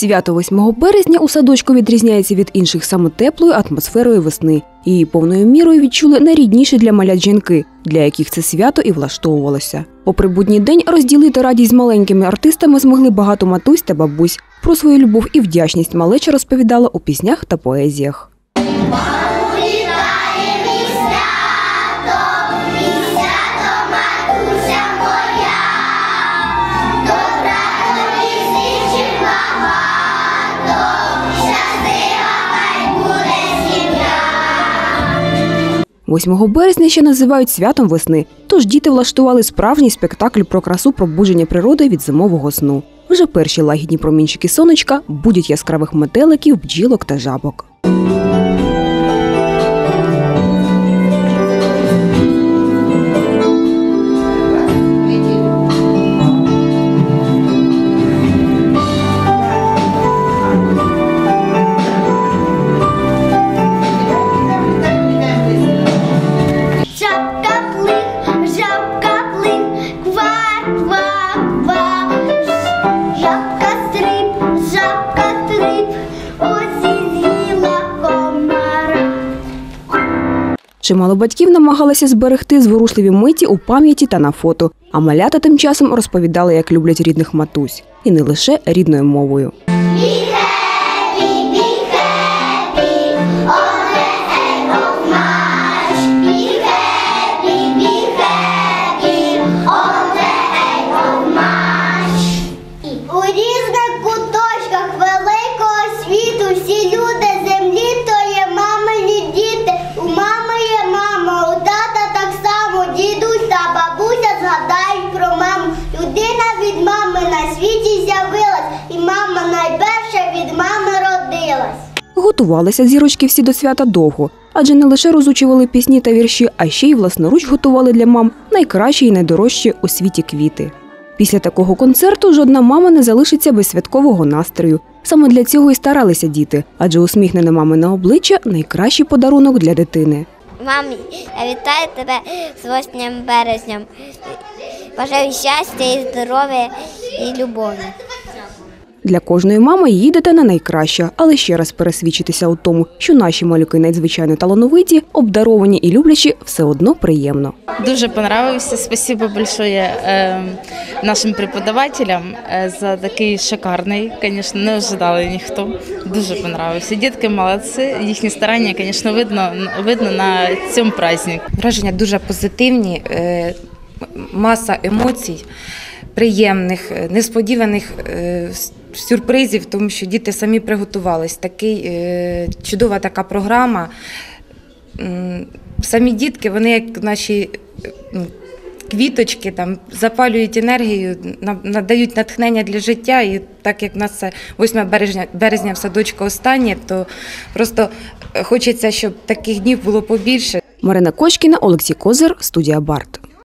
Свято 8 березня у садочку відрізняється від інших саме теплою атмосферою весни. Її повною мірою відчули найрідніші для малят жінки, для яких це свято і влаштовувалося. Попри будній день розділити радість з маленькими артистами змогли багато матусь та бабусь. Про свою любов і вдячність малеча розповідала у піснях та поезіях. – 8 березня ще називають святом весни, тож діти влаштували справжній спектакль про красу пробудження природи від зимового сну. Вже перші лагідні промінчики сонечка будять яскравих метеликів, бджілок та жабок. Чимало батьків намагалися зберегти зворушливі миті у пам'яті та на фото. А малята тим часом розповідали, як люблять рідних матусь, і не лише рідною мовою. Готувалися зірочки всі до свята довго, адже не лише розучували пісні та вірші, а ще й власноруч готували для мам найкращі і найдорожчі у світі квіти. Після такого концерту жодна мама не залишиться без святкового настрою. Саме для цього і старалися діти, адже усміхнене мамине обличчя найкращий подарунок для дитини. Мамі, я вітаю тебе з 8 березням. Бажаю щастя і здоров'я і любові. Для кожної мами її дитина найкраща, але ще раз пересвідчитися у тому, що наші малюки надзвичайно талановиті, обдаровані і люблячі, все одно приємно. Дуже понравився. Спасибо большое э, нашим преподавателям э, за такий шикарний. Звісно, не ожидали ніхто. Дуже понравився. Дітки молодці. Їхні старання, звісно, видно, видно на цьому празднику. Враження дуже позитивні, е, маса емоцій, приємних, е, несподіваних е, сюрпризів, тому що діти самі приготувались. Такий, е, чудова така програма. Самі дітки, вони як наші е, ну, квіточки, там, запалюють енергію, на- надають натхнення для життя. І так як в нас це 8 березня, березня в садочку останнє, то просто е, хочеться, щоб таких днів було побільше. Марина Кочкіна, Олексій Козир, студія Барт.